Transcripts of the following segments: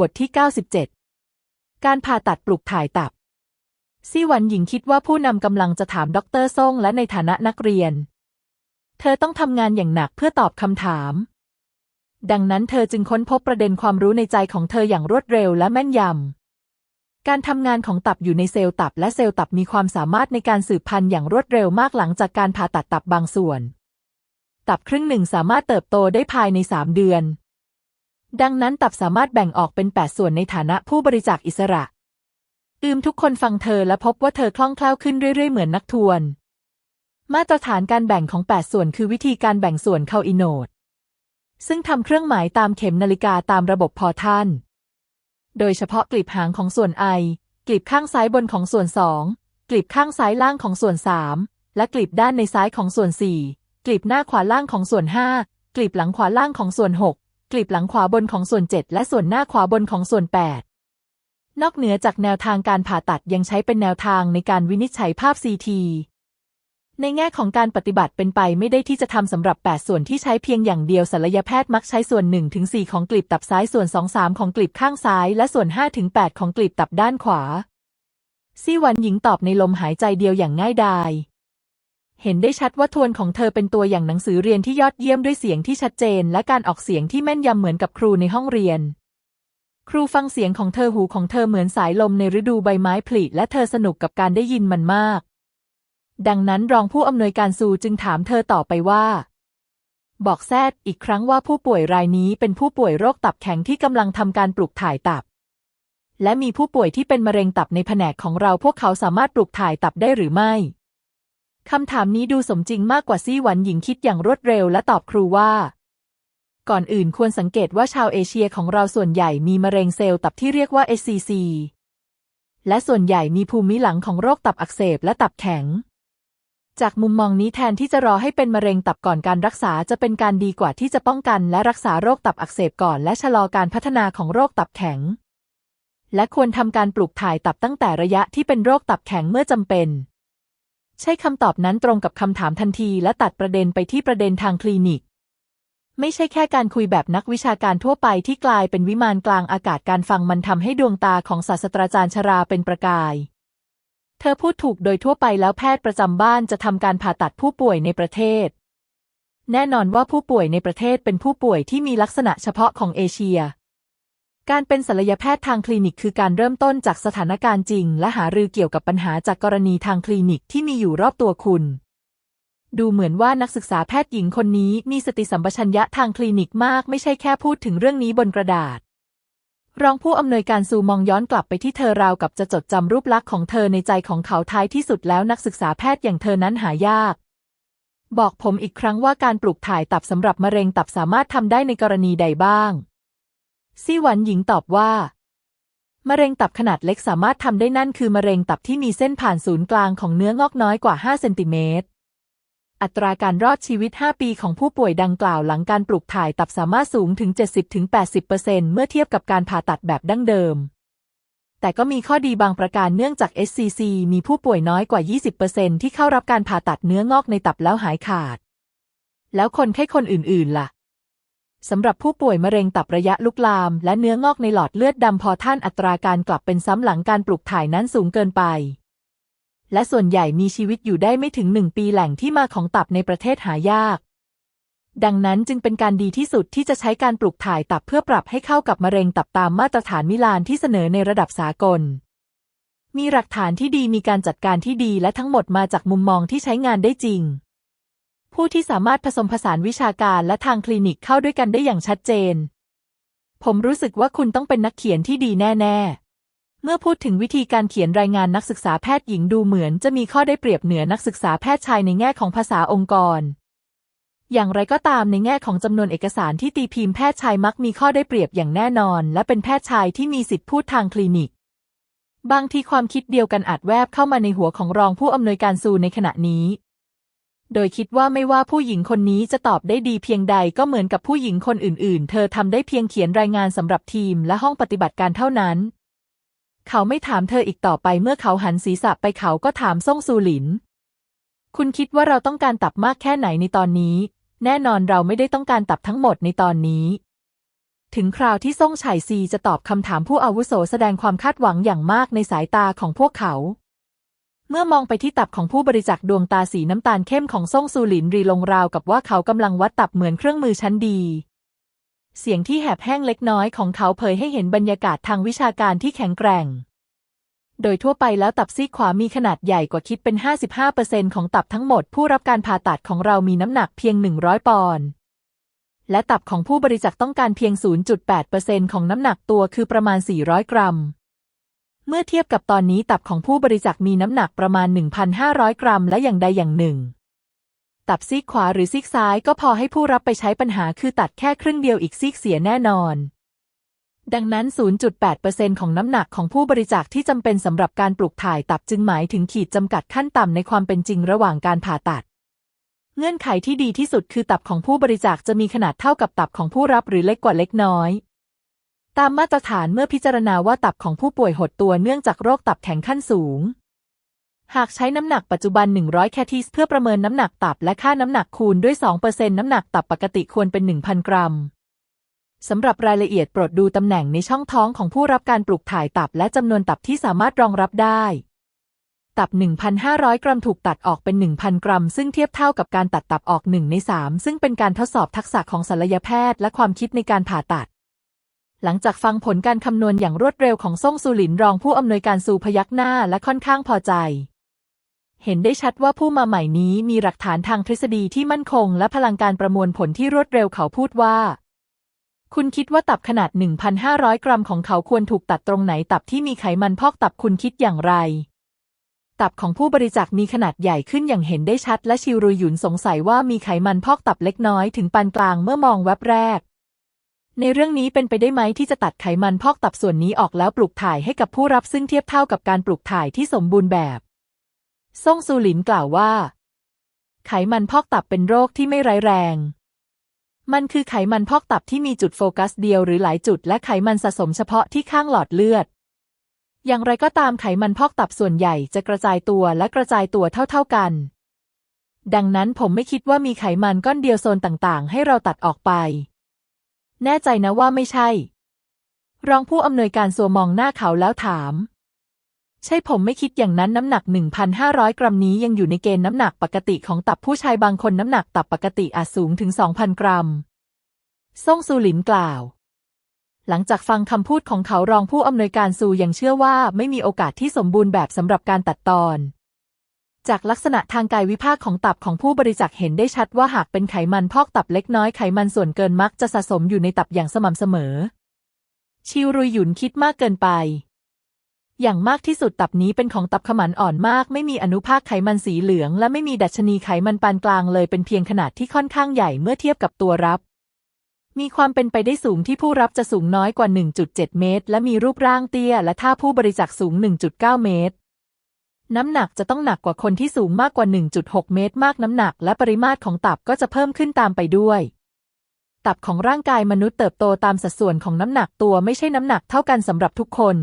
บทที่ 97 การผ่าตัดปลูกถ่ายตับ ซี่หวันหญิงคิดว่าผู้นำกำลังจะถามด็อกเตอร์ซ่งและในฐานะนักเรียน เธอต้องทำงานอย่างหนักเพื่อตอบคำถาม ดังนั้นเธอจึงค้นพบประเด็นความรู้ในใจของเธออย่างรวดเร็วและแม่นยำ การทำงานของตับอยู่ในเซลล์ตับ และเซลล์ตับมีความสามารถในการสืบพันธุ์อย่างรวดเร็วมากหลังจากการผ่าตัดตับบางส่วน ตับครึ่งหนึ่งสามารถเติบโตได้ภายในสามเดือน ดังนั้นตับสามารถแบ่งออกเป็น 8 ส่วนในฐานะผู้บริจาคอิสระ อืมทุกคนฟังเธอและพบว่าเธอคล่องแคล่วขึ้นเรื่อยๆ เหมือนนักทวน มาตรฐานการแบ่งของ 8 ส่วนคือวิธีการแบ่งส่วนเคาอิโนด ซึ่งทำเครื่องหมายตามเข็มนาฬิกาตามระบบพอทันโดยเฉพาะกลีบหางของส่วนไอกลีบข้างซ้ายบนของส่วนสองกลีบข้างซ้ายล่างของส่วนสามและกลีบด้านในซ้ายของส่วนสี่กลีบหน้าขวาล่างของส่วนห้ากลีบหลังขวาล่างของส่วนหก กลีบหลังขวาบนของส่วน 7 และส่วนหน้าขวาบนของส่วน 8 นอกเหนือจากแนวทางการผ่าตัดยังใช้เป็นแนวทางในการวินิจฉัยภาพซีทีในแง่ของการปฏิบัติเป็นไปไม่ได้ที่จะทำสำหรับ 8 ส่วนที่ใช้เพียงอย่างเดียวศัลยแพทย์มักใช้ส่วน 1-4 ของกลีบตับซ้ายส่วน 2-3 ของกลีบข้างซ้าย และส่วน 5-8 ของกลีบตับด้านขวาซี่วันหญิงตอบในลมหายใจเดียวอย่างง่ายดาย เห็นได้ชัดว่าทวนของเธอเป็นตัวอย่างหนังสือเรียนที่ยอดเยี่ยมด้วยเสียงที่ชัดเจน และการออกเสียงที่แม่นยำเหมือนกับครูในห้องเรียน ครูฟังเสียงของเธอหูของเธอเหมือนสายลมในฤดูใบไม้ผลิและเธอสนุกกับการได้ยินมันมาก ดังนั้นรองผู้อำนวยการซูจึงถามเธอต่อไปว่า บอกแซดอีกครั้งว่าผู้ป่วยรายนี้เป็นผู้ป่วยโรคตับแข็งที่กำลังทำการปลูกถ่ายตับ และมีผู้ป่วยที่เป็นมะเร็งตับในแผนกของเราพวกเขาสามารถปลูกถ่ายตับได้หรือไม่ คำถามนี้ดูสมจริงมากกว่าซี่หวันหญิงคิดอย่างรวดเร็วและตอบครูว่า ก่อนอื่นควรสังเกตว่าชาวเอเชียของเราส่วนใหญ่มีมะเร็งเซลล์ตับที่เรียกว่า SCC และส่วนใหญ่มีภูมิหลังของโรคตับอักเสบและตับแข็ง จากมุมมองนี้แทนที่จะรอให้เป็นมะเร็งตับก่อนการรักษาจะเป็นการดีกว่าที่จะป้องกันและรักษาโรคตับอักเสบก่อนและชะลอการพัฒนาของโรคตับแข็ง และควรทำการปลูกถ่ายตับตั้งแต่ระยะที่เป็นโรคตับแข็งเมื่อจำเป็น ใช่คำตอบนั้นตรงกับคำถามทันทีและตัดประเด็นไปที่ประเด็นทางคลินิก ไม่ใช่แค่การคุยแบบนักวิชาการทั่วไปที่กลายเป็นวิมานกลางอากาศการฟังมันทำให้ดวงตาของศาสตราจารย์ชราเป็นประกาย เธอพูดถูกโดยทั่วไปแล้วแพทย์ประจำบ้านจะทำการผ่าตัดผู้ป่วยในประเทศ แน่นอนว่าผู้ป่วยในประเทศเป็นผู้ป่วยที่มีลักษณะเฉพาะของเอเชีย การเป็นศัลยแพทย์ทางคลินิกคือการเริ่มต้นจากสถานการณ์จริง และหารือเกี่ยวกับปัญหาจากกรณีทางคลินิกที่มีอยู่รอบตัวคุณ ดูเหมือนว่านักศึกษาแพทย์หญิงคนนี้มีสติสัมปชัญญะทางคลินิกมาก ไม่ใช่แค่พูดถึงเรื่องนี้บนกระดาษ รองผู้อำนวยการซูมองย้อนกลับไปที่เธอราวกับจะจดจำรูปลักษณ์ของเธอในใจของเขาท้ายที่สุดแล้วนักศึกษาแพทย์อย่างเธอนั้นหายากบอกผมอีกครั้งว่าการปลูกถ่ายตับสำหรับมะเร็งตับสามารถทำได้ในกรณีใดบ้าง ซี่หวันหญิงตอบว่ามะเร็งตับขนาดเล็กสามารถทำได้นั่นคือมะเร็งตับที่มีเส้นผ่านศูนย์กลางของเนื้องอกน้อยกว่า 5 เซนติเมตร อัตราการรอดชีวิต 5 ปีของผู้ป่วยดังกล่าวหลังการปลูกถ่ายตับสามารถสูงถึง 70-80%เมื่อเทียบกับการผ่าตัดแบบดั้งเดิม แต่ก็มีข้อดีบางประการเนื่องจาก SCC มีผู้ป่วยน้อยกว่า 20%ที่เข้ารับการผ่าตัดเนื้องอกในตับแล้วหายขาด แล้วคนไข้คนอื่นๆล่ะ สำหรับผู้ป่วยมะเร็งตับระยะลุกลาม และเนื้องอกในหลอดเลือดดำพอท่านอัตราการกลับเป็นซ้ำหลังการปลูกถ่ายนั้นสูงเกินไป และส่วนใหญ่มีชีวิตอยู่ได้ไม่ถึงหนึ่งปีแหล่งที่มาของตับในประเทศหายาก ดังนั้นจึงเป็นการดีที่สุดที่จะใช้การปลูกถ่ายตับเพื่อปรับให้เข้ากับมะเร็งตับตามมาตรฐานมิลานที่เสนอในระดับสากล มีหลักฐานที่ดีมีการจัดการที่ดีและทั้งหมดมาจากมุมมองที่ใช้งานได้จริง ผู้ที่สามารถผสมผสานวิชาการและทางคลินิกเข้าด้วยกันได้อย่างชัดเจน ผมรู้สึกว่าคุณต้องเป็นนักเขียนที่ดีแน่ ๆ เมื่อพูดถึงวิธีการเขียนรายงานนักศึกษาแพทย์หญิงดูเหมือนจะมีข้อได้เปรียบเหนือนักศึกษาแพทย์ชายในแง่ของภาษาองค์กร อย่างไรก็ตามในแง่ของจำนวนเอกสารที่ตีพิมพ์แพทย์ชายมักมีข้อได้เปรียบอย่างแน่นอน และเป็นแพทย์ชายที่มีสิทธิพูดทางคลินิก บางทีความคิดเดียวกันอาจแวบเข้ามาในหัวของรองผู้อำนวยการซูในขณะนี้ โดยคิดว่าไม่ว่าผู้หญิงคนนี้จะตอบได้ดีเพียงใดก็เหมือนกับผู้หญิงคนอื่น ๆ เธอทำได้เพียงเขียนรายงานสำหรับทีมและห้องปฏิบัติการเท่านั้น เขาไม่ถามเธออีกต่อไปเมื่อเขาหันศีรษะไปเขาก็ถามซ่งซูหลิน คุณคิดว่าเราต้องการตับมากแค่ไหนในตอนนี้ แน่นอนเราไม่ได้ต้องการตับทั้งหมดในตอนนี้ ถึงคราวที่ซ่งไฉซีจะตอบคำถามผู้อาวุโสแสดงความคาดหวังอย่างมากในสายตาของพวกเขา เมื่อมองไปที่ตับของผู้บริจาคดวงตาสีน้ำตาลเข้มของซ่งซูหลินรีลงราวกับว่าเขากำลังวัดตับเหมือนเครื่องมือชั้นดี เสียงที่แหบแห้งเล็กน้อยของเขาเผยให้เห็นบรรยากาศทางวิชาการที่แข็งแกร่ง โดยทั่วไปแล้วตับซีขวามีขนาดใหญ่กว่าคิดเป็น 55%ของตับทั้งหมด ผู้รับการผ่าตัดของเรามีน้ำหนักเพียง 100 ปอนด์และตับของผู้บริจาคต้องการเพียง 0.8%ของน้ำหนักตัวคือประมาณ 400 กรัม เมื่อเทียบกับตอนนี้ตับของผู้บริจาคมีน้ำหนักประมาณ 1,500 กรัม และอย่างใดอย่างหนึ่ง ตับซีกขวาหรือซีกซ้ายก็พอให้ผู้รับไปใช้ปัญหาคือตัดแค่ครึ่งเดียวอีกซีกเสียแน่นอน ดังนั้น 0.8%ของน้ำหนักของผู้บริจาคที่จำเป็นสำหรับการปลูกถ่ายตับจึงหมายถึงขีดจำกัดขั้นต่ำในความเป็นจริงระหว่างการผ่าตัดเงื่อนไขที่ดีที่สุดคือตับของผู้บริจาคจะมีขนาดเท่ากับตับของผู้รับหรือเล็กกว่าเล็กน้อย ตามมาตรฐานเมื่อพิจารณาว่าตับของผู้ป่วยหดตัวเนื่องจากโรคตับแข็งขั้นสูง หากใช้น้ำหนักปัจจุบัน 100 แคทีสเพื่อประเมินน้ำหนักตับและค่าน้ำหนักคูณด้วย 2%น้ำหนักตับปกติควรเป็น 1,000 กรัมสำหรับรายละเอียดโปรดดูตำแหน่งในช่องท้องของผู้รับการปลูกถ่ายตับและจำนวนตับที่สามารถรองรับได้ ตับ 1,500 กรัมถูกตัดออกเป็น 1,000 กรัม ซึ่งเทียบเท่ากับการตัดตับออก1ใน3ซึ่งเป็นการทดสอบทักษะของศัลยแพทย์และความคิดในการผ่าตัด หลังจากฟังผลการคำนวณอย่างรวดเร็วของซ่งซูหลินรองผู้อำนวยการซูพยักหน้าและค่อนข้างพอใจ เห็นได้ชัดว่าผู้มาใหม่นี้มีหลักฐานทางทฤษฎีที่มั่นคง และพลังการประมวลผลที่รวดเร็วเขาพูดว่า คุณคิดว่าตับขนาด 1,500 กรัมของเขาควรถูกตัดตรงไหนตับที่มีไขมันพอกตับคุณคิดอย่างไร ตับของผู้บริจาคมีขนาดใหญ่ขึ้นอย่างเห็นได้ชัด และชิวรุยหยุนสงสัยว่ามีไขมันพอกตับเล็กน้อยถึงปานกลางเมื่อมองแวบแรก ในเรื่องนี้เป็นไปได้ไหมที่จะตัดไขมันพอกตับส่วนนี้ออกแล้วปลูกถ่ายให้กับผู้รับซึ่งเทียบเท่ากับการปลูกถ่ายที่สมบูรณ์แบบซ่งซูหลินกล่าวว่า ไขมันพอกตับเป็นโรคที่ไม่ร้ายแรง มันคือไขมันพอกตับที่มีจุดโฟกัสเดียวหรือหลายจุดและไขมันสะสมเฉพาะที่ข้างหลอดเลือด อย่างไรก็ตามไขมันพอกตับส่วนใหญ่จะกระจายตัวและกระจายตัวเท่า ๆกัน ดังนั้นผมไม่คิดว่ามีไขมันก้อนเดียวโซนต่างๆ ให้เราตัดออกไป แน่ใจนะว่าไม่ใช่ รองผู้อำนวยการสัวมองหน้าเขาแล้วถาม ใช่ผมไม่คิดอย่างนั้นน้ำหนัก 1,500 กรัมนี้ยังอยู่ในเกณฑ์น้ำหนักปกติของตับผู้ชายบางคนน้ำหนักตับปกติอาจสูงถึง 2,000 กรัมซ่งซูหลินกล่าว หลังจากฟังคำพูดของเขารองผู้อำนวยการซูยังเชื่อว่าไม่มีโอกาสที่สมบูรณ์แบบสำหรับการตัดตอน จากลักษณะทางกายวิภาคของตับของผู้บริจาคเห็นได้ชัดว่าหากเป็นไขมันพอกตับเล็กน้อยไขมันส่วนเกินมักจะสะสมอยู่ในตับอย่างสม่ำเสมอ ชิวรุยหยุนคิดมากเกินไป อย่างมากที่สุดตับนี้เป็นของตับขมันอ่อนมาก ไม่มีอนุภาคไขมันสีเหลือง และไม่มีดัชนีไขมันปานกลางเลยเป็นเพียงขนาดที่ค่อนข้างใหญ่เมื่อเทียบกับตัวรับ มีความเป็นไปได้สูงที่ผู้รับจะสูงน้อยกว่า 1.7 เมตร และมีรูปร่างเตี้ย และถ้าผู้บริจาคสูง 1.9 เมตร น้ำหนักจะต้องหนักกว่าคนที่สูงมากกว่า 1.6 เมตรมากน้ำหนักและปริมาตรของตับก็จะเพิ่มขึ้นตามไปด้วย ตับของร่างกายมนุษย์เติบโตตามสัดส่วนของน้ำหนักตัวไม่ใช่น้ำหนักเท่ากันสำหรับทุกคน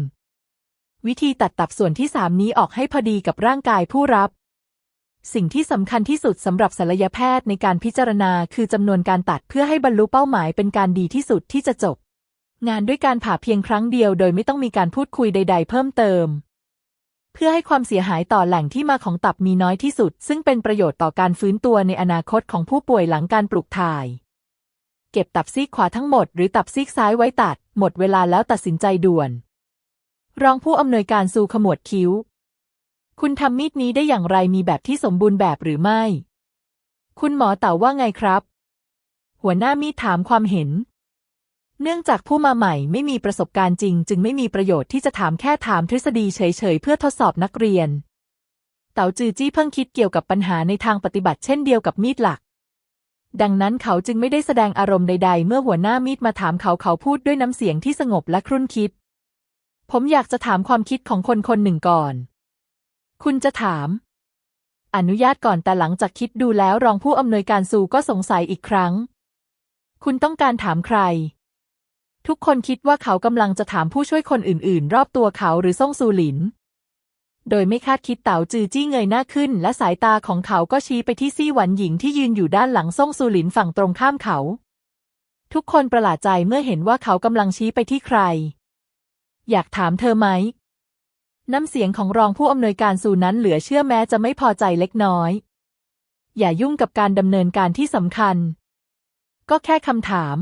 วิธีตัดตับส่วนที่สามนี้ออกให้พอดีกับร่างกายผู้รับ สิ่งที่สำคัญที่สุดสำหรับศัลยแพทย์ในการพิจารณาคือจำนวนการตัดเพื่อให้บรรลุเป้าหมายเป็นการดีที่สุดที่จะจบ งานด้วยการผ่าเพียงครั้งเดียว โดยไม่ต้องมีการพูดคุยใด ๆ เพิ่มเติม เพื่อให้ความเสียหายต่อแหล่งที่มาของตับมีน้อยที่สุด ซึ่งเป็นประโยชน์ต่อการฟื้นตัวในอนาคตของผู้ป่วยหลังการปลูกถ่าย เก็บตับซีกขวาทั้งหมดหรือตับซีกซ้ายไว้ตัด หมดเวลาแล้วตัดสินใจด่วน รองผู้อำนวยการซูขมวดคิ้ว คุณทำมีดนี้ได้อย่างไรมีแบบที่สมบูรณ์แบบหรือไม่ คุณหมอเต่าว่าไงครับ หัวหน้ามีดถามความเห็น เนื่องจากผู้มาใหม่ไม่มีประสบการณ์จริง จึงไม่มีประโยชน์ที่จะถามแค่ถามทฤษฎีเฉยๆ เพื่อทดสอบนักเรียน เต่าจือจี้เพิ่งคิดเกี่ยวกับปัญหาในทางปฏิบัติเช่นเดียวกับมีดหลัก ดังนั้นเขาจึงไม่ได้แสดงอารมณ์ใดๆ เมื่อหัวหน้ามีดมาถามเขาเขาพูดด้วยน้ำเสียงที่สงบและครุ่นคิด ผมอยากจะถามความคิดของคนคนหนึ่งก่อน คุณจะถาม อนุญาตก่อนแต่หลังจากคิดดูแล้วรองผู้อำนวยการซูก็สงสัยอีกครั้ง คุณต้องการถามใคร ทุกคนคิดว่าเขากำลังจะถามผู้ช่วยคนอื่นๆ รอบตัวเขาหรือซ่งซูหลิน โดยไม่คาดคิดเต๋าจือจี้เงยหน้าขึ้น และสายตาของเขาก็ชี้ไปที่ซี่หวันหญิงที่ยืนอยู่ด้านหลังซ่งซูหลินฝั่งตรงข้ามเขา ทุกคนประหลาดใจเมื่อเห็นว่าเขากำลังชี้ไปที่ใคร อยากถามเธอไหม น้ำเสียงของรองผู้อำนวยการสูนั้นเหลือเชื่อแม้จะไม่พอใจเล็กน้อย อย่ายุ่งกับการดำเนินการที่สำคัญ ก็แค่คำถาม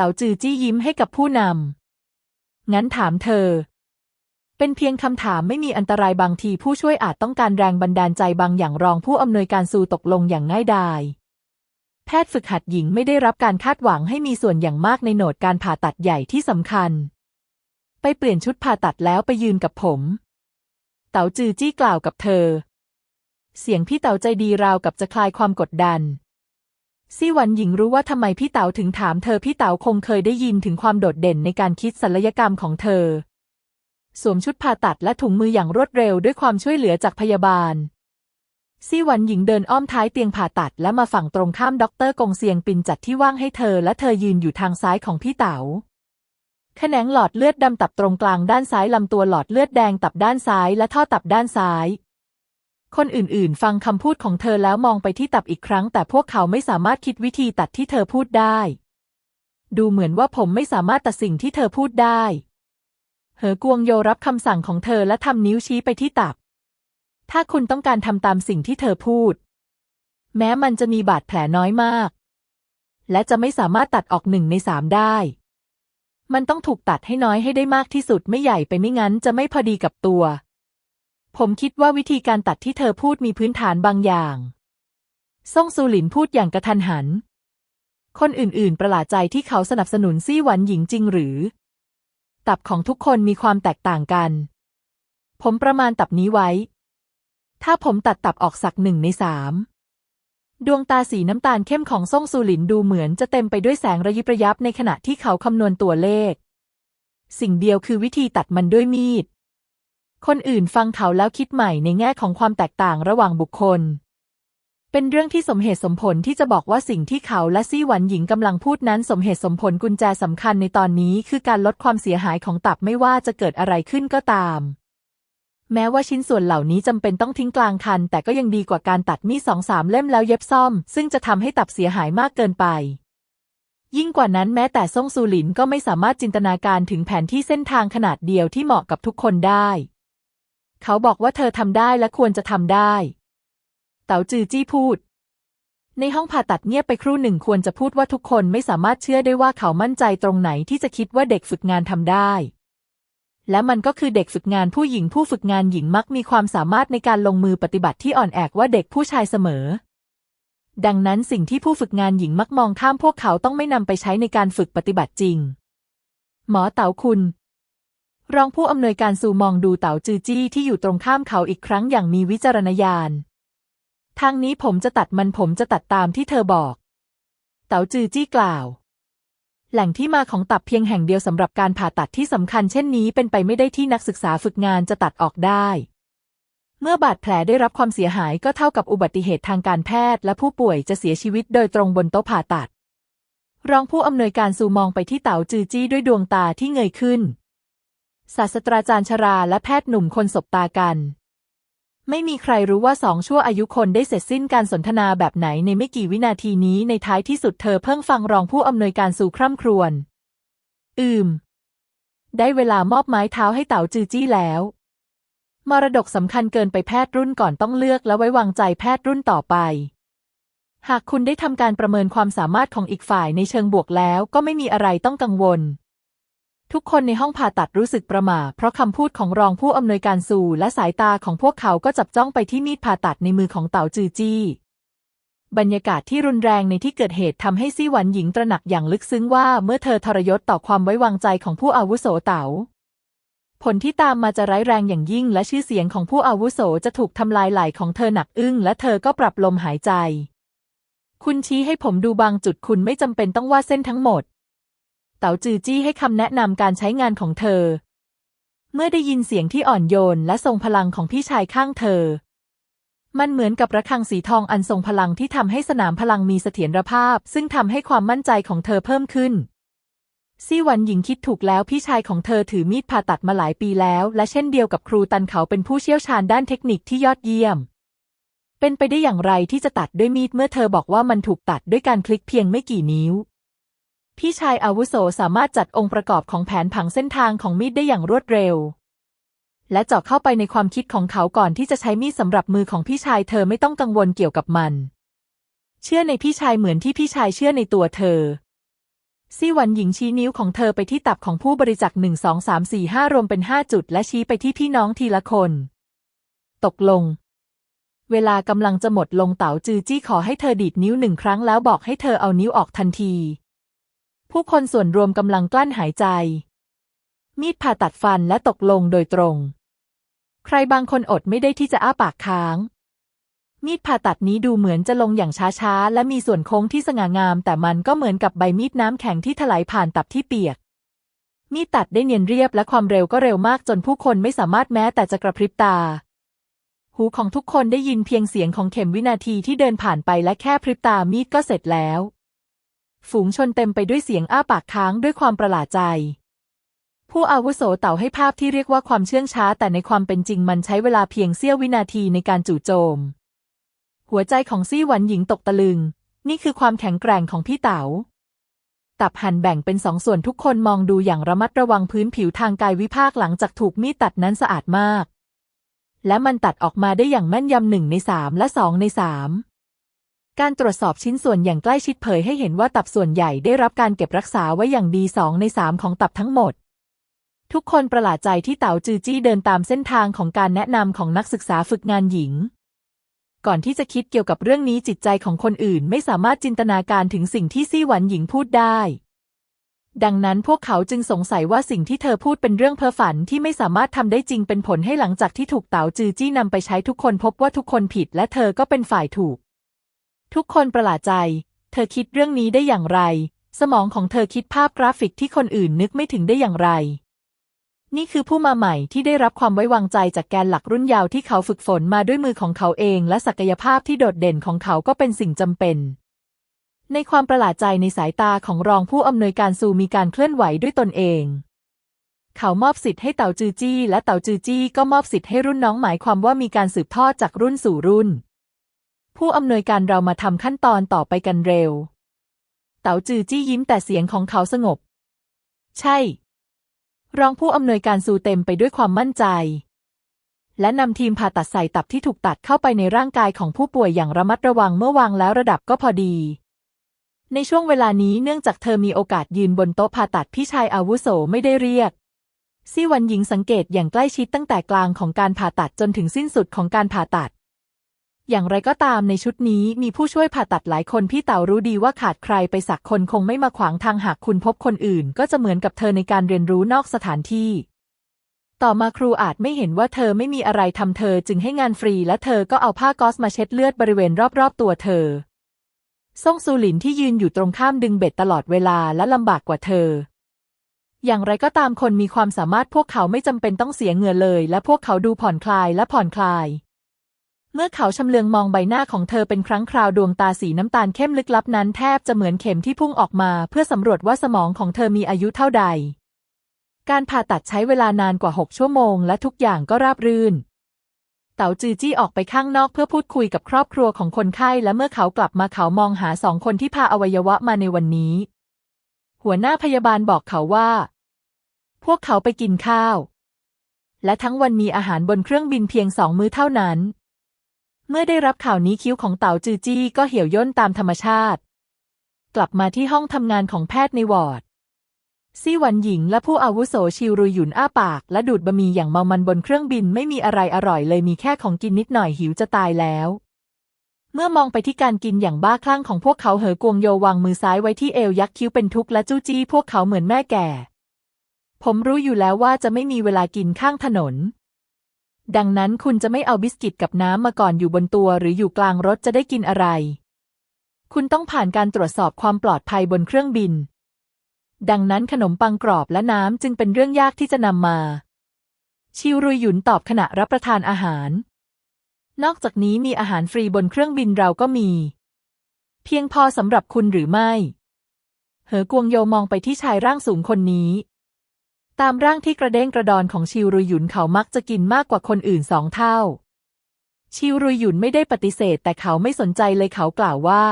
ต๋าจือจี้ยิ้มให้กับผู้นำ งั้นถามเธอ เป็นเพียงคำถามไม่มีอันตรายบางทีผู้ช่วยอาจต้องการแรงบันดาลใจบางอย่างรองผู้อำนวยการสูตกลงอย่างง่ายดายแพทย์ฝึกหัดหญิงไม่ได้รับการคาดหวังให้มีส่วนอย่างมากในโหนดการผ่าตัดใหญ่ที่สำคัญ ไปเปลี่ยนชุดผ่าตัดแล้วไปยืนกับผม เต๋าจือจี้กล่าวกับเธอ เสียงพี่เต๋าใจดีราวกับจะคลายความกดดัน ซี่หวันหญิงรู้ว่าทำไมพี่เต๋าถึงถามเธอพี่เต๋าคงเคยได้ยินถึงความโดดเด่นในการคิดศัลยกรรมของเธอ สวมชุดผ่าตัดและถุงมืออย่างรวดเร็วด้วยความช่วยเหลือจากพยาบาล ซี่หวันหญิงเดินอ้อมท้ายเตียงผ่าตัดและมาฝั่งตรงข้ามด็อกเตอร์กงเซียงปินจัดที่ว่างให้เธอและเธอยืนอยู่ทางซ้ายของพี่เต๋าแขนงหลอดเลือดดำตับตรงกลางด้านซ้ายลำตัวหลอดเลือดแดงตับด้านซ้ายและท่อตับด้านซ้าย คนอื่นๆ ฟังคำพูดของเธอแล้วมองไปที่ตับอีกครั้ง แต่พวกเขาไม่สามารถคิดวิธีตัดที่เธอพูดได้ ดูเหมือนว่าผมไม่สามารถตัดสิ่งที่เธอพูดได้ เหอกวงโยรับคำสั่งของเธอและทำนิ้วชี้ไปที่ตับ ถ้าคุณต้องการทำตามสิ่งที่เธอพูด แม้มันจะมีบาดแผลน้อยมาก และจะไม่สามารถตัดออกหนึ่งในสามได้ มันต้องถูกตัดให้น้อยให้ได้มากที่สุดไม่ใหญ่ไปไม่งั้นจะไม่พอดีกับตัว ผมคิดว่าวิธีการตัดที่เธอพูดมีพื้นฐานบางอย่างซ่งซูหลินพูดอย่างกระทันหัน คนอื่นๆ ประหลาดใจที่เขาสนับสนุนซี่หวันหญิงจริงหรือ ตับของทุกคนมีความแตกต่างกัน ผมประมาณตับนี้ไว้ ถ้าผมตัดตับออกสักหนึ่งในสามดวงตาสีน้ำตาลเข้มของซ่งซูหลินดูเหมือนจะเต็มไปด้วยแสงระยิบระยับในขณะที่เขาคำนวณตัวเลข สิ่งเดียวคือวิธีตัดมันด้วยมีด คนอื่นฟังเขาแล้วคิดใหม่ในแง่ของความแตกต่างระหว่างบุคคล เป็นเรื่องที่สมเหตุสมผลที่จะบอกว่าสิ่งที่เขาและซี่หวันหญิงกำลังพูดนั้นสมเหตุสมผลกุญแจสำคัญในตอนนี้คือการลดความเสียหายของตับไม่ว่าจะเกิดอะไรขึ้นก็ตาม แม้ว่าชิ้นส่วนเหล่านี้จำเป็นต้องทิ้งกลางคัน แต่ก็ยังดีกว่าการตัดมีดสองสามเล่มแล้วเย็บซ่อม ซึ่งจะทำให้ตับเสียหายมากเกินไปยิ่งกว่านั้นแม้แต่ซ่งซูหลินก็ไม่สามารถจินตนาการถึงแผนที่เส้นทางขนาดเดียวที่เหมาะกับทุกคนได้ เขาบอกว่าเธอทำได้และควรจะทำได้ เต๋าจือจี้พูด ในห้องผ่าตัดเงียบไปครู่หนึ่งควรจะพูดว่าทุกคนไม่สามารถเชื่อได้ว่าเขามั่นใจตรงไหนที่จะคิดว่าเด็กฝึกงานทำได้ และมันก็คือเด็กฝึกงานผู้หญิงผู้ฝึกงานหญิงมักมีความสามารถในการลงมือปฏิบัติที่อ่อนแอกว่าเด็กผู้ชายเสมอดังนั้นสิ่งที่ผู้ฝึกงานหญิงมักมองข้ามพวกเขาต้องไม่นำไปใช้ในการฝึกปฏิบัติจริง หมอเต๋าคุณ รองผู้อำนวยการซูมองดูเต๋าจือจี้ที่อยู่ตรงข้ามเขาอีกครั้งอย่างมีวิจารณญาณ ทางนี้ผมจะตัดมันผมจะตัดตามที่เธอบอก เต๋าจือจี้กล่าว แหล่งที่มาของตับเพียงแห่งเดียวสำหรับการผ่าตัดที่สำคัญเช่นนี้เป็นไปไม่ได้ที่นักศึกษาฝึกงานจะตัดออกได้ เมื่อบาดแผลได้รับความเสียหายก็เท่ากับอุบัติเหตุทางการแพทย์ และผู้ป่วยจะเสียชีวิตโดยตรงบนโต๊ะผ่าตัด รองผู้อำนวยการซูมองไปที่เต๋าจือจี้ด้วยดวงตาที่เงยขึ้น ศาสตราจารย์ชราและแพทย์หนุ่มคนสบตากัน ไม่มีใครรู้ว่าสองชั่วอายุคนได้เสร็จสิ้นการสนทนาแบบไหนในไม่กี่วินาทีนี้ในท้ายที่สุดเธอเพิ่งฟังรองผู้อำนวยการสู่คร่ำครวญอืม ได้เวลามอบไม้เท้าให้เต๋าจือจี้แล้ว มรดกสำคัญเกินไปแพทย์รุ่นก่อนต้องเลือกและไว้วางใจแพทย์รุ่นต่อไป หากคุณได้ทำการประเมินความสามารถของอีกฝ่ายในเชิงบวกแล้วก็ไม่มีอะไรต้องกังวล ทุกคนในห้องผ่าตัดรู้สึกประหม่าเพราะคำพูดของรองผู้อำนวยการสู่และสายตาของพวกเขาก็จับจ้องไปที่มีดผ่าตัดในมือของเต๋าจือจี้ บรรยากาศที่รุนแรงในที่เกิดเหตุทำให้ซี่หวันหญิงตระหนักอย่างลึกซึ้งว่าเมื่อเธอทรยศต่อความไว้วางใจของผู้อาวุโสเต๋าผลที่ตามมาจะร้ายแรงอย่างยิ่งและชื่อเสียงของผู้อาวุโสจะถูกทำลายไหลของเธอหนักอึ้งและเธอก็ปรับลมหายใจ คุณชี้ให้ผมดูบางจุดคุณไม่จำเป็นต้องวาดเส้นทั้งหมด เต๋าจือจี้ให้คำแนะนำการใช้งานของเธอ เมื่อได้ยินเสียงที่อ่อนโยนและทรงพลังของพี่ชายข้างเธอ มันเหมือนกับระฆังสีทองอันทรงพลังที่ทำให้สนามพลังมีเสถียรภาพ ซึ่งทำให้ความมั่นใจของเธอเพิ่มขึ้นซี่หวันหญิงคิดถูกแล้วพี่ชายของเธอถือมีดผ่าตัดมาหลายปีแล้ว และเช่นเดียวกับครูตันเขาเป็นผู้เชี่ยวชาญด้านเทคนิคที่ยอดเยี่ยม เป็นไปได้อย่างไรที่จะตัดด้วยมีดเมื่อเธอบอกว่ามันถูกตัดด้วยการคลิกเพียงไม่กี่นิ้ว พี่ชายอาวุโสสามารถจัดองค์ประกอบของแผนผังเส้นทางของมีดได้อย่างรวดเร็ว และเจาะเข้าไปในความคิดของเขาก่อนที่จะใช้มีดสำหรับมือของพี่ชายเธอไม่ต้องกังวลเกี่ยวกับมัน เชื่อในพี่ชายเหมือนที่พี่ชายเชื่อในตัวเธอซี่หวันหญิงชี้นิ้วของเธอไปที่ตับของผู้บริจาคหนึ่งสองสามสี่ห้ารวมเป็นห้าจุด และชี้ไปที่พี่น้องทีละคน ตกลง เวลากำลังจะหมดลงเต๋าจือจี้ขอให้เธอดีดนิ้วหนึ่งครั้งแล้วบอกให้เธอเอานิ้วออกทันที ผู้คนส่วนรวมกำลังกลั้นหายใจ มีดผ่าตัดฟันและตกลงโดยตรง ใครบางคนอดไม่ได้ที่จะอ้าปากค้าง มีดผ่าตัดนี้ดูเหมือนจะลงอย่างช้าๆ และมีส่วนโค้งที่สง่างาม แต่มันก็เหมือนกับใบมีดน้ำแข็งที่ถลายผ่านตับที่เปียก มีดตัดได้เนียนเรียบและความเร็วก็เร็วมากจนผู้คนไม่สามารถแม้แต่จะกระพริบตา หูของทุกคนได้ยินเพียงเสียงของเข็มวินาทีที่เดินผ่านไปและแค่พริบตามีดก็เสร็จแล้ว ฝูงชนเต็มไปด้วยเสียงอ้าปากค้างด้วยความประหลาดใจ ผู้อาวุโสเต่าให้ภาพที่เรียกว่าความเชื่องช้า แต่ในความเป็นจริงมันใช้เวลาเพียงเสี้ยววินาทีในการจู่โจม หัวใจของซี่หวันหญิงตกตะลึง นี่คือความแข็งแกร่งของพี่เต๋าตับหั่นแบ่งเป็นสองส่วนทุกคนมองดูอย่างระมัดระวังพื้นผิวทางกายวิภาคหลังจากถูกมีดตัดนั้นสะอาดมาก และมันตัดออกมาได้อย่างแม่นยำหนึ่งในสามและสองในสาม การตรวจสอบชิ้นส่วนอย่างใกล้ชิดเผยให้เห็นว่าตับส่วนใหญ่ได้รับการเก็บรักษาไว้อย่างดีสองในสามของตับทั้งหมด ทุกคนประหลาดใจที่เต๋าจือจี้เดินตามเส้นทางของการแนะนำของนักศึกษาฝึกงานหญิง ก่อนที่จะคิดเกี่ยวกับเรื่องนี้จิตใจของคนอื่นไม่สามารถจินตนาการถึงสิ่งที่ซี่หวันหญิงพูดได้ ดังนั้นพวกเขาจึงสงสัยว่าสิ่งที่เธอพูดเป็นเรื่องเพ้อฝันที่ไม่สามารถทำได้จริงเป็นผลให้หลังจากที่ถูกเต๋าจือจี้นำไปใช้ทุกคนพบว่าทุกคนผิดและเธอก็เป็นฝ่ายถูก ทุกคนประหลาดใจ เธอคิดเรื่องนี้ได้อย่างไร สมองของเธอคิดภาพกราฟิกที่คนอื่นนึกไม่ถึงได้อย่างไร นี่คือผู้มาใหม่ที่ได้รับความไว้วางใจจากแกนหลักรุ่นยาวที่เขาฝึกฝนมาด้วยมือของเขาเอง และศักยภาพที่โดดเด่นของเขาก็เป็นสิ่งจำเป็น ในความประหลาดใจในสายตาของรองผู้อำนวยการซูมีการเคลื่อนไหวด้วยตนเองเขามอบสิทธิ์ให้เต่าจือจี้และเต่าจือจี้ก็มอบสิทธิ์ให้รุ่นน้องหมายความว่ามีการสืบทอดจากรุ่นสู่รุ่น ผู้อำนวยการเรามาทำขั้นตอนต่อไปกันเร็ว เต๋าจือจี้ยิ้มแต่เสียงของเขาสงบ ใช่ รองผู้อำนวยการซูเต็มไปด้วยความมั่นใจ และนำทีมผ่าตัดใส่ตับที่ถูกตัดเข้าไปในร่างกายของผู้ป่วยอย่างระมัดระวังเมื่อวางแล้วระดับก็พอดีในช่วงเวลานี้เนื่องจากเธอมีโอกาสยืนบนโต๊ะผ่าตัดพี่ชายอาวุโสไม่ได้เรียก ซี่วันหญิงสังเกตอย่างใกล้ชิดตั้งแต่กลางของการผ่าตัดจนถึงสิ้นสุดของการผ่าตัด อย่างไรก็ตามในชุดนี้มีผู้ช่วยผ่าตัดหลายคนพี่เต่ารู้ดีว่าขาดใครไปสักคนคงไม่มาขวางทางหากคุณพบคนอื่น ก็จะเหมือนกับเธอในการเรียนรู้นอกสถานที่ ต่อมาครูอาจไม่เห็นว่าเธอไม่มีอะไรทำเธอจึงให้งานฟรีและเธอก็เอาผ้าก๊อซมาเช็ดเลือดบริเวณรอบๆตัวเธอซ่งซูหลินที่ยืนอยู่ตรงข้ามดึงเบ็ดตลอดเวลาและลำบากกว่าเธอ อย่างไรก็ตามคนมีความสามารถพวกเขาไม่จำเป็นต้องเสียเงื่อเลย และพวกเขาดูผ่อนคลายและผ่อนคลาย เมื่อเขาชำเลืองมองใบหน้าของเธอเป็นครั้งคราวดวงตาสีน้ำตาลเข้มลึกลับนั้นแทบจะเหมือนเข็มที่พุ่งออกมา เพื่อสำรวจว่าสมองของเธอมีอายุเท่าใด การผ่าตัดใช้เวลานานกว่าหกชั่วโมงและทุกอย่างก็ราบรื่น เต๋าจือจี้ออกไปข้างนอกเพื่อพูดคุยกับครอบครัวของคนไข้และเมื่อเขากลับมาเขามองหาสองคนที่พาอวัยวะมาในวันนี้ หัวหน้าพยาบาลบอกเขาว่า พวกเขาไปกินข้าว และทั้งวันมีอาหารบนเครื่องบินเพียงสองมื้อเท่านั้น เมื่อได้รับข่าวนี้คิ้วของเต๋าจือจี้ก็เหี่ยวย่นตามธรรมชาติ กลับมาที่ห้องทำงานของแพทย์ในวอร์ดซี่หวันหญิงและผู้อาวุโสชิวรุยหยุนอ้าปาก และดูดบะหมี่อย่างเมามันบนเครื่องบินไม่มีอะไรอร่อยเลยมีแค่ของกินนิดหน่อยหิวจะตายแล้ว เมื่อมองไปที่การกินอย่างบ้าคลั่งของพวกเขาเหอกวงโยวางมือซ้ายไว้ที่เอวยักคิ้วเป็นทุกข์และจู้จี้พวกเขาเหมือนแม่แก่ ผมรู้อยู่แล้วว่าจะไม่มีเวลากินข้างถนน ดังนั้นคุณจะไม่เอาบิสกิตกับน้ำมาก่อนอยู่บนตัว หรืออยู่กลางรถจะได้กินอะไร คุณต้องผ่านการตรวจสอบความปลอดภัยบนเครื่องบิน ดังนั้นขนมปังกรอบและน้ำจึงเป็นเรื่องยากที่จะนำมา ชิวรุยหยุนตอบขณะรับประทานอาหาร นอกจากนี้มีอาหารฟรีบนเครื่องบินเราก็มี เพียงพอสำหรับคุณหรือไม่ เหอกวงโยมองไปที่ชายร่างสูงคนนี้ ตามร่างที่กระเด้งกระดอนของชิวรุยหยุนเขามักจะกินมากกว่าคนอื่นสองเท่า ชิวรุยหยุนไม่ได้ปฏิเสธ แต่เขาไม่สนใจเลยเขากล่าวว่า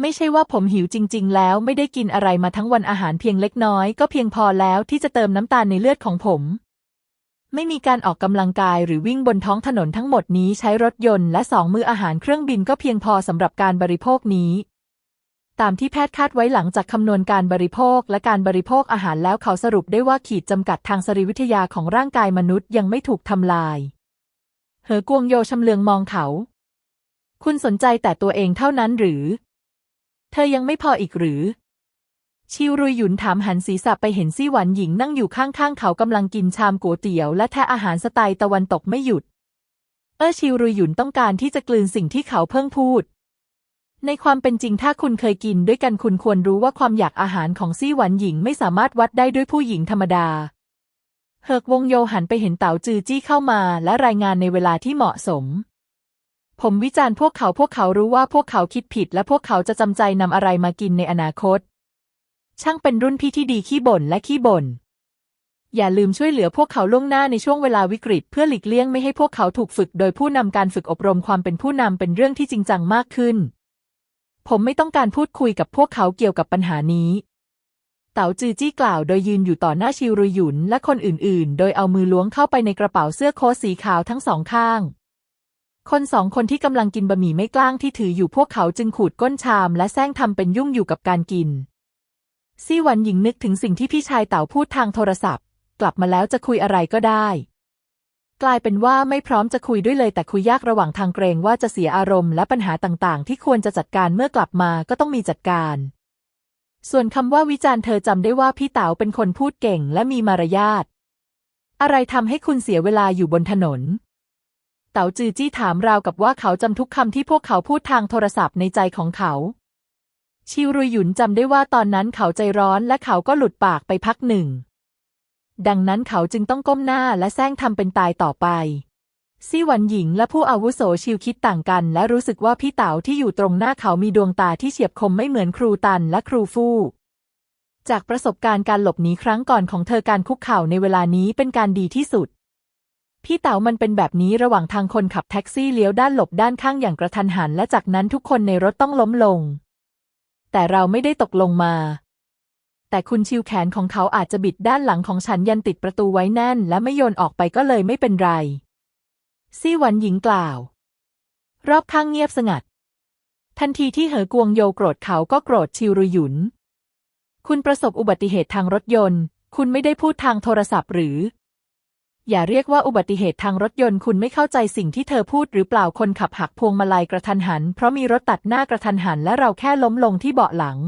ไม่ใช่ว่าผมหิวจริง ๆ แล้วไม่ได้กินอะไรมาทั้งวันอาหารเพียงเล็กน้อย ก็เพียงพอแล้วที่จะเติมน้ำตาลในเลือดของผม ไม่มีการออกกำลังกายหรือวิ่งบนท้องถนนทั้งหมดนี้ใช้รถยนต์และสองมืออาหารเครื่องบินก็เพียงพอสำหรับการบริโภคนี้ ตามที่แพทย์คาดไว้หลังจากคำนวณการบริโภคและการบริโภคอาหารแล้วเขาสรุปได้ว่าขีดจำกัดทางสรีวิทยาของร่างกายมนุษย์ยังไม่ถูกทำลาย เหอกวงโยชำเลืองมองเขา คุณสนใจแต่ตัวเองเท่านั้นหรือ เธอยังไม่พออีกหรือ ชิวรุยหยุนถามหันศีรษะไปเห็นซี่หวันหญิงนั่งอยู่ข้างๆเขากำลังกินชามก๋วยเตี๋ยวและแทะอาหารสไตล์ตะวันตกไม่หยุด เออชิวรุยหยุนต้องการที่จะกลืนสิ่งที่เขาเพิ่งพูด ในความเป็นจริงถ้าคุณเคยกินด้วยกันคุณควรรู้ว่าความอยากอาหารของซี่หวันหญิงไม่สามารถวัดได้ด้วยผู้หญิงธรรมดา เฮิกวงโยหันไปเห็นเต๋าจือจี้เข้ามาและรายงานในเวลาที่เหมาะสม ผมวิจารณ์พวกเขาพวกเขารู้ว่าพวกเขาคิดผิด และพวกเขาจะจำใจนำอะไรมากินในอนาคต ช่างเป็นรุ่นพี่ที่ดีขี้บ่นและขี้บ่นอย่าลืมช่วยเหลือพวกเขาล่วงหน้าในช่วงเวลาวิกฤต เพื่อหลีกเลี่ยงไม่ให้พวกเขาถูกฝึกโดยผู้นำการฝึกอบรมความเป็นผู้นำเป็นเรื่องที่จริงจังมากขึ้น ผมไม่ต้องการพูดคุยกับพวกเขาเกี่ยวกับปัญหานี้ เต๋าจือจี้กล่าวโดยยืนอยู่ต่อหน้าชิวรุยหยุนและคนอื่นๆ โดยเอามือล้วงเข้าไปในกระเป๋าเสื้อโค้ทสีขาวทั้งสองข้าง คนสองคนที่กำลังกินบะหมี่ไม่กล้างที่ถืออยู่พวกเขาจึงขูดก้นชามและแซงทำเป็นยุ่งอยู่กับการกิน ซี่หวันหญิงนึกถึงสิ่งที่พี่ชายเต๋าพูดทางโทรศัพท์ กลับมาแล้วจะคุยอะไรก็ได้ กลายเป็นว่าไม่พร้อมจะคุยด้วยเลยแต่คุยยากระหว่างทางเกรงว่าจะเสียอารมณ์และปัญหาต่างๆ ที่ควรจะจัดการเมื่อกลับมาก็ต้องมีจัดการ ส่วนคำว่าวิจารณ์เธอจำได้ว่าพี่เต๋าเป็นคนพูดเก่งและมีมารยาท อะไรทำให้คุณเสียเวลาอยู่บนถนน เต๋าจือจี้ถามราวกับว่าเขาจำทุกคำที่พวกเขาพูดทางโทรศัพท์ในใจของเขา ชิวรุยหยุนจำได้ว่าตอนนั้นเขาใจร้อนและเขาก็หลุดปากไปพักหนึ่ง ดังนั้นเขาจึงต้องก้มหน้าและแซงทำเป็นตายต่อไปซี่หวันหญิงและผู้อาวุโสชิวคิดต่างกัน และรู้สึกว่าพี่เต๋าที่อยู่ตรงหน้าเขามีดวงตาที่เฉียบคมไม่เหมือนครูตันและครูฟู่จากประสบการณ์การหลบหนีครั้งก่อนของเธอการคุกเข่าในเวลานี้เป็นการดีที่สุด พี่เต๋ามันเป็นแบบนี้ระหว่างทางคนขับแท็กซี่เลี้ยวด้านหลบด้านข้างอย่างกระทันหัน และจากนั้นทุกคนในรถต้องล้มลง แต่เราไม่ได้ตกลงมา แต่คุณชิวแขนของเขาอาจจะบิดด้านหลังของฉันยันติดประตูไว้แน่น และไม่โยนออกไปก็เลยไม่เป็นไร ซี่หวันหญิงกล่าว รอบข้างเงียบสงัด ทันทีที่เหอกวงโยโกรธเขาก็โกรธชิวรุยหยุน คุณประสบอุบัติเหตุทางรถยนต์ คุณไม่ได้พูดทางโทรศัพท์หรือ อย่าเรียกว่าอุบัติเหตุทางรถยนต์คุณไม่เข้าใจสิ่งที่เธอพูดหรือเปล่าคนขับหักพวงมาลัยกระทันหัน เพราะมีรถตัดหน้ากระทันหัน และเราแค่ล้มลงที่เบาะหลัง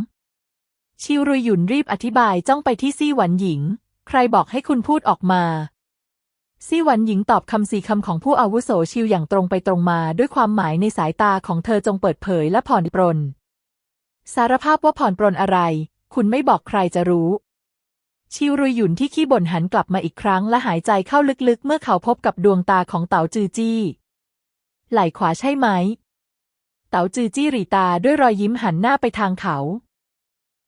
ชิวรุยหยุนรีบอธิบายจ้องไปที่ซี่หวันหญิง ใครบอกให้คุณพูดออกมา ซี่หวันหญิงตอบคำสี่คำของผู้อาวุโสชิวอย่างตรงไปตรงมาด้วยความหมายในสายตาของเธอจงเปิดเผยและผ่อนปรน สารภาพว่าผ่อนปรนอะไร คุณไม่บอกใครจะรู้ ชิวรุยหยุนที่ขี้บ่นหันกลับมาอีกครั้งและหายใจเข้าลึกๆ เมื่อเขาพบกับดวงตาของเต๋าจือจี้ ไหล่ขวาใช่ไหมเต๋าจือจี้หรีตาด้วยรอยยิ้มหันหน้าไปทางเขา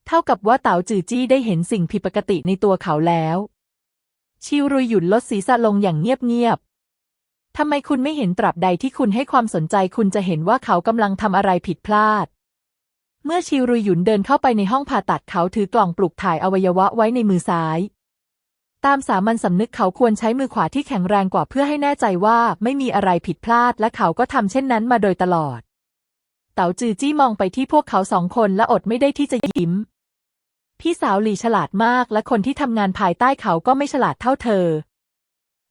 เท่ากับว่าเต๋าจือจี้ได้เห็นสิ่งผิดปกติในตัวเขาแล้ว ชิวรุยหยุนลดศีรษะลงอย่างเงียบๆทำไมคุณไม่เห็นตราบใดที่คุณให้ความสนใจคุณจะเห็นว่าเขากำลังทำอะไรผิดพลาด เมื่อชิวรุยหยุนเดินเข้าไปในห้องผ่าตัดเขาถือกล่องปลุกถ่ายอวัยวะไว้ในมือซ้าย ตามสามัญสำนึกเขาควรใช้มือขวาที่แข็งแรงกว่าเพื่อให้แน่ใจว่าไม่มีอะไรผิดพลาด และเขาก็ทำเช่นนั้นมาโดยตลอด เต๋าจือจี้มองไปที่พวกเขาสองคนและอดไม่ได้ที่จะยิ้ม พี่สาวหลี่ฉลาดมากและคนที่ทำงานภายใต้เขาก็ไม่ฉลาดเท่าเธอ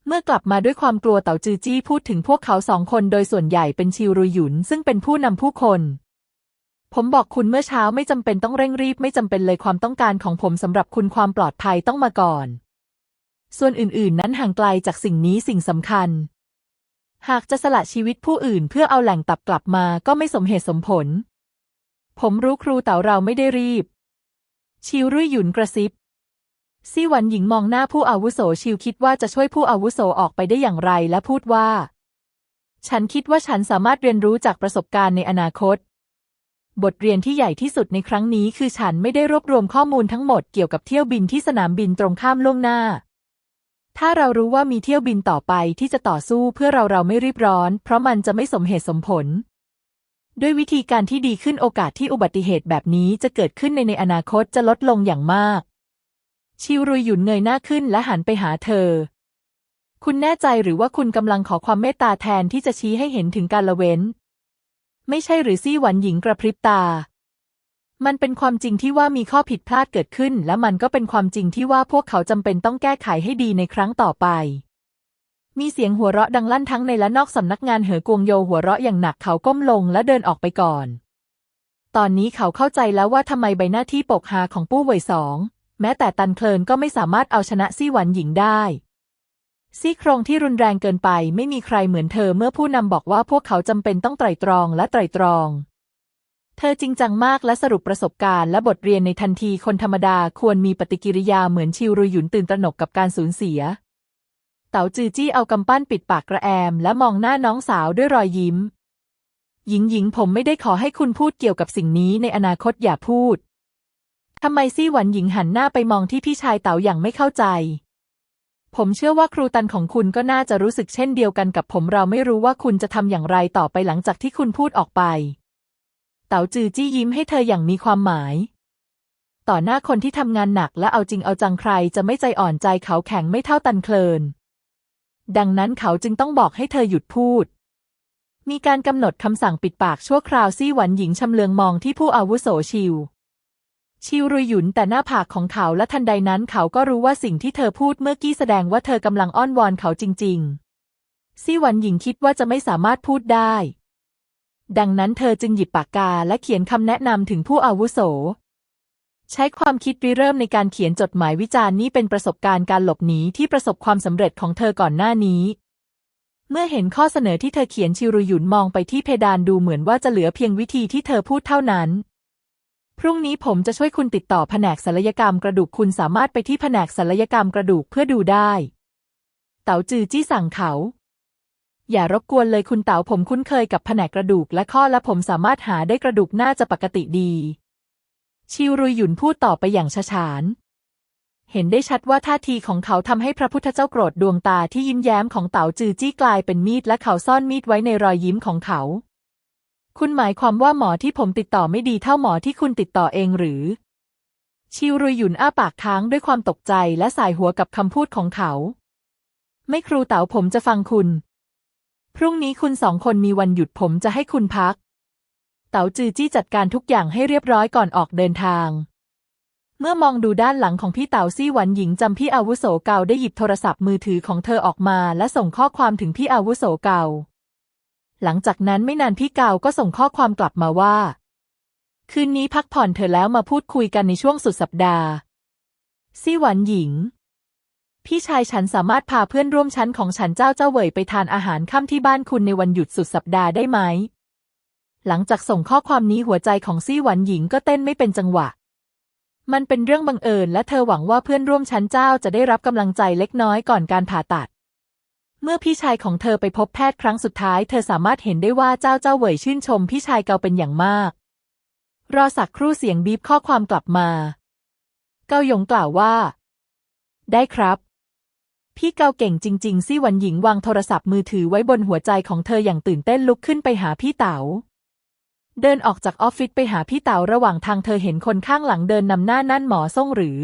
เมื่อกลับมาด้วยความกลัวเต๋าจือจี้พูดถึงพวกเขาสองคนโดยส่วนใหญ่เป็นชิวรุยหยุนซึ่งเป็นผู้นำผู้คน ผมบอกคุณเมื่อเช้าไม่จำเป็นต้องเร่งรีบไม่จำเป็นเลยความต้องการของผมสำหรับคุณความปลอดภัยต้องมาก่อน ส่วนอื่นๆ นั้นห่างไกลจากสิ่งนี้สิ่งสำคัญ หากจะสละชีวิตผู้อื่นเพื่อเอาแหล่งตับกลับมาก็ไม่สมเหตุสมผล ผมรู้ครูเต๋าเราไม่ได้รีบ ชิวรุ่ยหยุนกระซิบซี่หวันหญิงมองหน้าผู้อาวุโสชิวคิดว่าจะช่วยผู้อาวุโสออกไปได้อย่างไรและพูดว่า ฉันคิดว่าฉันสามารถเรียนรู้จากประสบการณ์ในอนาคต บทเรียนที่ใหญ่ที่สุดในครั้งนี้คือฉันไม่ได้รวบรวมข้อมูลทั้งหมดเกี่ยวกับเที่ยวบินที่สนามบินตรงข้ามล่วงหน้า ถ้าเรารู้ว่ามีเที่ยวบินต่อไปที่จะต่อสู้เพื่อเราเราไม่รีบร้อน เพราะมันจะไม่สมเหตุสมผล ด้วยวิธีการที่ดีขึ้นโอกาสที่อุบัติเหตุแบบนี้จะเกิดขึ้นในในอนาคตจะลดลงอย่างมาก ชิวรุยหยุนเงยหน้าขึ้นและหันไปหาเธอ คุณแน่ใจหรือว่าคุณกำลังขอความเมตตาแทนที่จะชี้ให้เห็นถึงการละเว้น ไม่ใช่หรือซี่หวันหญิงกระพริบตา มันเป็นความจริงที่ว่ามีข้อผิดพลาดเกิดขึ้น และมันก็เป็นความจริงที่ว่าพวกเขาจำเป็นต้องแก้ไขให้ดีในครั้งต่อไป มีเสียงหัวเราะดังลั่นทั้งในและนอกสำนักงานเหอกวงโยหัวเราะอย่างหนักเขาก้มลงและเดินออกไปก่อน ตอนนี้เขาเข้าใจแล้วว่าทำไมใบหน้าที่ปกฮาของปู้เหวยสอง แม้แต่ตันเคลินก็ไม่สามารถเอาชนะซี่หวันหญิงได้ซี่โครงที่รุนแรงเกินไปไม่มีใครเหมือนเธอเมื่อผู้นำบอกว่าพวกเขาจำเป็นต้องไตร่ตรองและไตร่ตรอง เธอจริงจังมากและสรุปประสบการณ์และบทเรียนในทันทีคนธรรมดาควรมีปฏิกิริยาเหมือนชิวรุยหยุนตื่นตระหนกกับการสูญเสีย เต๋าจือจี้เอากำปั้นปิดปากกระแอม และมองหน้าน้องสาวด้วยรอยยิ้ม หญิงหญิงผมไม่ได้ขอให้คุณพูดเกี่ยวกับสิ่งนี้ในอนาคตอย่าพูดทำไมซี่หวันหญิงหันหน้าไปมองที่พี่ชายเต๋าอย่างไม่เข้าใจ ผมเชื่อว่าครูตันของคุณก็น่าจะรู้สึกเช่นเดียวกันกับผมเราไม่รู้ว่าคุณจะทำอย่างไรต่อไปหลังจากที่คุณพูดออกไป เต๋าจือจี้ยิ้มให้เธออย่างมีความหมาย ต่อหน้าคนที่ทำงานหนักและเอาจริงเอาจังใครจะไม่ใจอ่อนใจเขาแข็งไม่เท่าตันเคลิน ดังนั้นเขาจึงต้องบอกให้เธอหยุดพูด มีการกำหนดคำสั่งปิดปากชั่วคราวซี่หวันหญิงชำเลืองมองที่ผู้อาวุโสชิว ชิวรุยหยุนแต่หน้าผากของเขาและทันใดนั้นเขาก็รู้ว่าสิ่งที่เธอพูดเมื่อกี้แสดงว่าเธอกำลังอ้อนวอนเขาจริง ๆ ซี่หวันหญิงคิดว่าจะไม่สามารถพูดได้ ดังนั้นเธอจึงหยิบปากกาและเขียนคำแนะนำถึงผู้อาวุโส ใช้ความคิดริเริ่มในการเขียนจดหมายวิจารณ์นี้เป็นประสบการณ์การหลบหนีที่ประสบความสำเร็จของเธอก่อนหน้านี้ เมื่อเห็นข้อเสนอที่เธอเขียนชิรุยหยุนมองไปที่เพดานดูเหมือนว่าจะเหลือเพียงวิธีที่เธอพูดเท่านั้น พรุ่งนี้ผมจะช่วยคุณติดต่อแผนกศัลยกรรมกระดูกคุณสามารถไปที่แผนกศัลยกรรมกระดูกเพื่อดูได้ เต๋าจือจี้สั่งเขา อย่ารบกวนเลยคุณเต๋าผมคุ้นเคยกับแผนกกระดูกและข้อและผมสามารถหาได้กระดูกน่าจะปกติดี ชิวรุยหยุนพูดต่อไปอย่างฉฉาน เห็นได้ชัดว่าท่าทีของเขาทำให้พระพุทธเจ้าโกรธดวงตาที่ยิ้มแย้มของเต๋าจือจี้กลายเป็นมีดและเขาซ่อนมีดไว้ในรอยยิ้มของเขา คุณหมายความว่าหมอที่ผมติดต่อไม่ดีเท่าหมอที่คุณติดต่อเองหรือ ชิวรุยหยุนอ้าปากค้างด้วยความตกใจและสายหัวกับคำพูดของเขา ไม่ครูเต๋าผมจะฟังคุณ พรุ่งนี้คุณสองคนมีวันหยุดผมจะให้คุณพัก เต๋าจือจี้จัดการทุกอย่างให้เรียบร้อยก่อนออกเดินทาง เมื่อมองดูด้านหลังของพี่เต๋าซี่หวันหญิงจำพี่อาวุโสเก่าได้หยิบโทรศัพท์มือถือของเธอออกมาและส่งข้อความถึงพี่อาวุโสเก่า หลังจากนั้นไม่นานพี่เก่าก็ส่งข้อความกลับมาว่า คืนนี้พักผ่อนเธอแล้วมาพูดคุยกันในช่วงสุดสัปดาห์ ซี่หวันหญิง พี่ชายฉันสามารถพาเพื่อนร่วมชั้นของฉันเจ้าเจ้าเหวยไปทานอาหารค่ำที่บ้านคุณในวันหยุดสุดสัปดาห์ได้ไหม หลังจากส่งข้อความนี้หัวใจของซี่หวันหญิงก็เต้นไม่เป็นจังหวะ มันเป็นเรื่องบังเอิญและเธอหวังว่าเพื่อนร่วมชั้นเจ้าจะได้รับกำลังใจเล็กน้อยก่อนการผ่าตัด เมื่อพี่ชายของเธอไปพบแพทย์ครั้งสุดท้าย เธอสามารถเห็นได้ว่าเจ้าเจ้าเหวยชื่นชมพี่ชายเกาเป็นอย่างมาก รอสักครู่เสียงบีบข้อความกลับมา เกาหยงกล่าวว่า ได้ครับพี่เกาเก่งจริง ๆ ซี่หวันหญิงวางโทรศัพท์มือถือไว้บนหัวใจของเธออย่างตื่นเต้นลุกขึ้นไปหาพี่เต๋า เดินออกจากออฟฟิศไปหาพี่เต๋าระหว่างทางเธอเห็นคนข้างหลังเดินนำหน้านั่นหมอส่งหรือ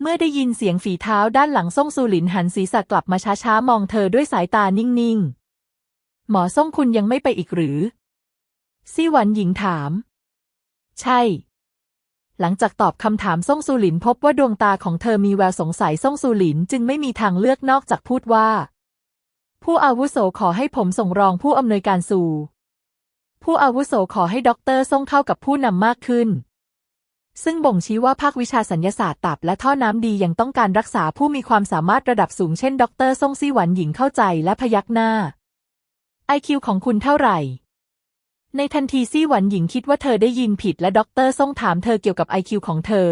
เมื่อได้ยินเสียงฝีเท้าด้านหลังส่งซูหลินหันศีรษะกลับมาช้าๆ มองเธอด้วยสายตานิ่งๆ หมอส่งคุณยังไม่ไปอีกหรือ ซี่หวันหญิงถาม ใช่ หลังจากตอบคำถามซ่งซูหลินพบว่าดวงตาของเธอมีแววสงสัยซ่งซูหลินจึงไม่มีทางเลือกนอกจากพูดว่า ผู้อาวุโสขอให้ผมส่งรองผู้อำนวยการสู่ ผู้อาวุโสขอให้ด็อกเตอร์ส่งเข้ากับผู้นำมากขึ้น ซึ่งบ่งชี้ว่าภาควิชาสัญญาศาสตร์ตับและท่อน้ำดียังต้องการรักษาผู้มีความสามารถระดับสูงเช่นด็อกเตอร์ซ่งซี่หวันหญิงเข้าใจและพยักหน้าไอคิวของคุณเท่าไหร่ ในทันทีซี่หวันหญิงคิดว่าเธอได้ยินผิดและด็อกเตอร์ส่งถามเธอเกี่ยวกับไอคิวของเธอ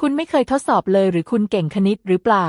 คุณไม่เคยทดสอบเลยหรือคุณเก่งคณิตหรือเปล่า